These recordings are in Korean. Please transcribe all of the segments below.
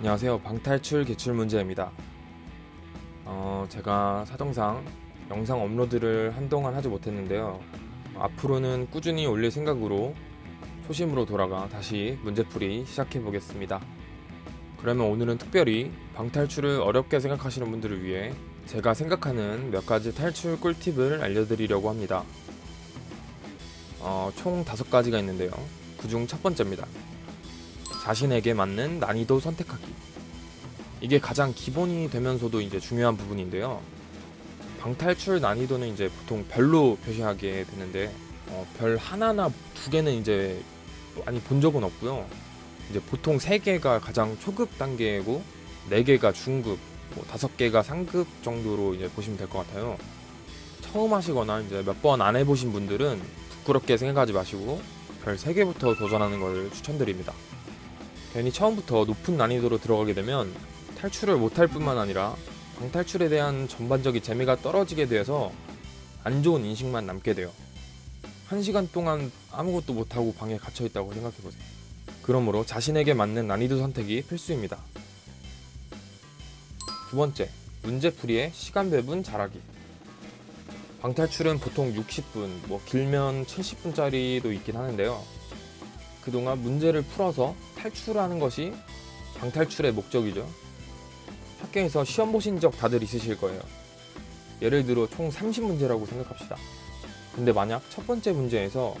안녕하세요. 방탈출 기출 문제입니다. 어, 제가 사정상 영상 업로드를 한동안 하지 못했는데요. 앞으로는 꾸준히 올릴 생각으로 초심으로 돌아가 다시 문제풀이 시작해 보겠습니다. 그러면 오늘은 특별히 방탈출을 어렵게 생각하시는 분들을 위해 제가 생각하는 몇 가지 탈출 꿀팁을 알려드리려고 합니다. 어, 총 다섯 가지가 있는데요. 그중 첫 번째입니다. 자신에게 맞는 난이도 선택하기. 이게 가장 기본이 되면서도 이제 중요한 부분인데요. 방탈출 난이도는 이제 보통 별로 표시하게 되는데 어, 별 하나나 두 개는 이제 많이 본 적은 없고요. 이제 보통 세 개가 가장 초급 단계고 네 개가 중급, 뭐 다섯 개가 상급 정도로 이제 보시면 될 것 같아요. 처음 하시거나 이제 몇 번 안 해보신 분들은 부끄럽게 생각하지 마시고 별세 개부터 도전하는 것을 추천드립니다. 괜히 처음부터 높은 난이도로 들어가게 되면 탈출을 못할 뿐만 아니라 방탈출에 대한 전반적인 재미가 떨어지게 돼서 안 좋은 인식만 남게 돼요. 한 시간 동안 아무것도 못하고 방에 갇혀 있다고 생각해보세요. 그러므로 자신에게 맞는 난이도 선택이 필수입니다. 두 번째, 문제풀이의 시간 배분 잘하기. 방탈출은 보통 60분, 뭐 길면 70분짜리도 있긴 하는데요. 그동안 문제를 풀어서 탈출하는 것이 방탈출의 목적이죠. 학교에서 시험 보신 적 다들 있으실 거예요. 예를 들어 총 30문제라고 생각합시다. 근데 만약 첫 번째 문제에서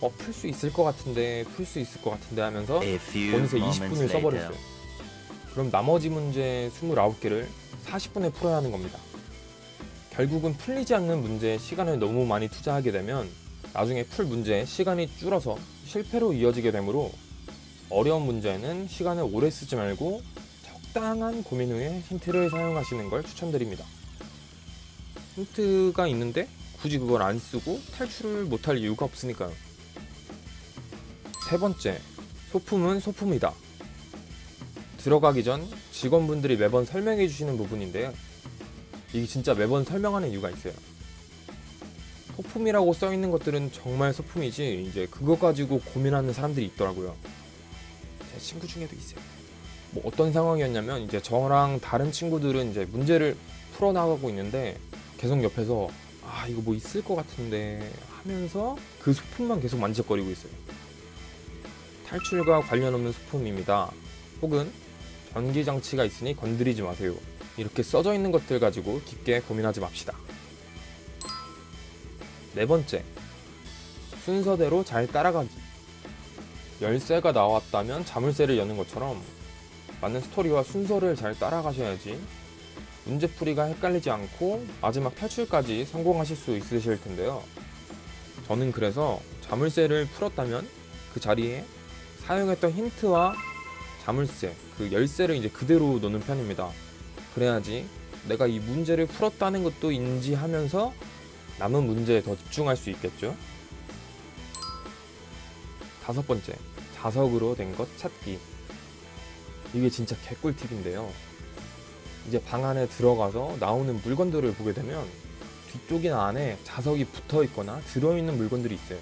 어, 풀 수 있을 것 같은데, 풀 수 있을 것 같은데 하면서 어느새 moments 20분을 later. 써버렸어요. 그럼 나머지 문제 29개를 40분에 풀어야 하는 겁니다. 결국은 풀리지 않는 문제에 시간을 너무 많이 투자하게 되면 나중에 풀 문제에 시간이 줄어서 실패로 이어지게 되므로 어려운 문제는 시간을 오래 쓰지 말고 적당한 고민 후에 힌트를 사용하시는 걸 추천드립니다. 힌트가 있는데 굳이 그걸 안 쓰고 탈출을 못할 이유가 없으니까요. 세 번째, 소품은 소품이다. 들어가기 전 직원분들이 매번 설명해 주시는 부분인데요. 이게 진짜 매번 설명하는 이유가 있어요. 소품이라고 써 있는 것들은 정말 소품이지 이제 그거 가지고 고민하는 사람들이 있더라고요. 제 친구 중에도 있어요. 뭐 어떤 상황이었냐면 이제 저랑 다른 친구들은 이제 문제를 풀어 나가고 있는데 계속 옆에서 아 이거 뭐 있을 것 같은데 하면서 그 소품만 계속 만지작거리고 있어요. 탈출과 관련 없는 소품입니다. 혹은 전기 장치가 있으니 건드리지 마세요. 이렇게 써져 있는 것들 가지고 깊게 고민하지 맙시다. 네 번째, 순서대로 잘 따라가기. 열쇠가 나왔다면 자물쇠를 여는 것처럼 맞는 스토리와 순서를 잘 따라가셔야지 문제풀이가 헷갈리지 않고 마지막 탈출까지 성공하실 수 있으실 텐데요. 저는 그래서 자물쇠를 풀었다면 그 자리에 사용했던 힌트와 자물쇠, 그 열쇠를 이제 그대로 놓는 편입니다. 그래야지 내가 이 문제를 풀었다는 것도 인지하면서 남은 문제에 더 집중할 수 있겠죠. 다섯 번째, 자석으로 된 것 찾기. 이게 진짜 개꿀팁인데요. 이제 방 안에 들어가서 나오는 물건들을 보게 되면 뒤쪽이나 안에 자석이 붙어 있거나 들어있는 물건들이 있어요.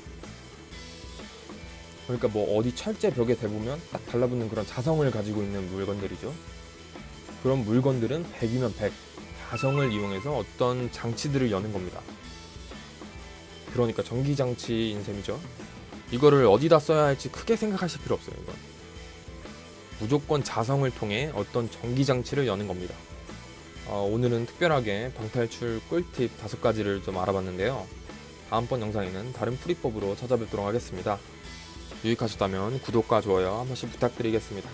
그러니까 뭐 어디 철제 벽에 대보면 딱 달라붙는 그런 자성을 가지고 있는 물건들이죠. 그런 물건들은 100이면 100, 자성을 이용해서 어떤 장치들을 여는 겁니다. 그러니까 전기장치인 셈이죠. 이거를 어디다 써야 할지 크게 생각하실 필요 없어요. 이건. 무조건 자성을 통해 어떤 전기장치를 여는 겁니다. 어, 오늘은 특별하게 방탈출 꿀팁 다섯 가지를 좀 알아봤는데요. 다음번 영상에는 다른 풀이법으로 찾아뵙도록 하겠습니다. 유익하셨다면 구독과 좋아요 한 번씩 부탁드리겠습니다.